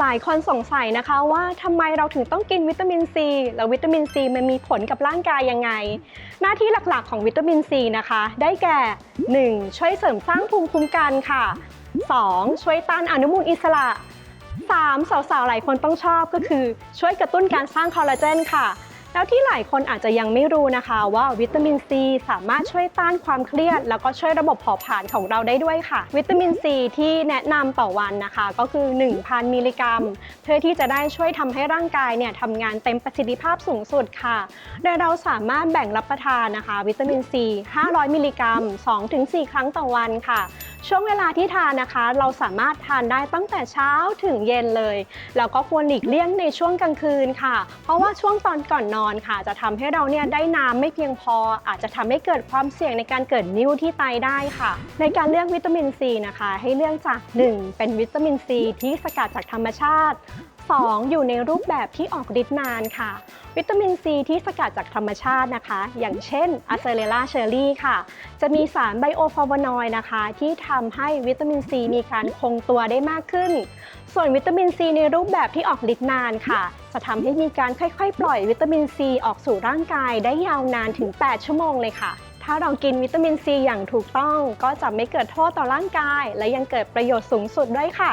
หลายคนสงสัยนะคะว่าทำไมเราถึงต้องกินวิตามินซีแล้ววิตามินซีมันมีผลกับร่างกายยังไง หน้าที่หลักๆของวิตามินซีนะคะ ได้แก่ 1. ช่วยเสริมสร้างภูมิคุ้มกันค่ะ 2. ช่วยต้านอนุมูลอิสระ 3. สาวๆหลายคนต้องชอบก็คือ ช่วยกระตุ้นการสร้างคอลลาเจนค่ะ แล้วที่หลายคนอาจจะยังไม่รู้นะคะว่าวิตามินซีสามารถช่วยต้านความเครียด แล้วก็ช่วยระบบเผาผลาญของเราได้ด้วยค่ะ วิตามินซีที่แนะนำต่อวันนะคะ ก็คือ 1,000 มิลลิกรัม เพื่อที่จะได้ช่วยทำให้ร่างกายเนี่ยทำงานเต็มประสิทธิภาพสูงสุดค่ะ โดยเราสามารถแบ่งรับประทานนะคะ วิตามินซี 500 มิลลิกรัม 2-4 ครั้งต่อวันค่ะ ช่วงเวลาที่ทานนะคะ เราสามารถทานได้ตั้งแต่เช้าถึงเย็นเลย แล้วก็ควรหลีกเลี่ยงในช่วงกลางคืนค่ะ เพราะว่าช่วงตอนก่อนนอนค่ะ จะทำให้เราเนี่ยได้น้ำไม่เพียงพอ อาจจะทำให้เกิดความเสี่ยงในการเกิดนิ้วที่ไตได้ค่ะ ในการเลือกวิตามินซีนะคะ ให้เลือกจาก 1. เป็นวิตามินซีที่สกัดจากธรรมชาติ 2. อยู่ในรูปแบบที่ออกฤทธิ์นานค่ะ วิตามินซีที่สกัดจากธรรมชาตินะคะ อย่างเช่นอะเซเ l ล่าเชอรี่ค่ะ จะมีสารไบโอฟลาวโนอยด์นะคะ ที่ทำให้วิตามินซีมีการคงตัวได้มากขึ้น ส่วนวิตามินซีในรูปแบบที่ออกฤทธิ์นานค่ะ จะทำให้มีการค่อยๆ ปล่อยวิตามินซีออกสู่ร่างกายได้ยาวนานถึง 8 ชั่วโมงเลยค่ะถ้าเรากินวิตามินซีอย่างถูกต้อง ก็จะไม่เกิดโทษต่อร่างกาย และยังเกิดประโยชน์สูงสุดด้วยค่ะ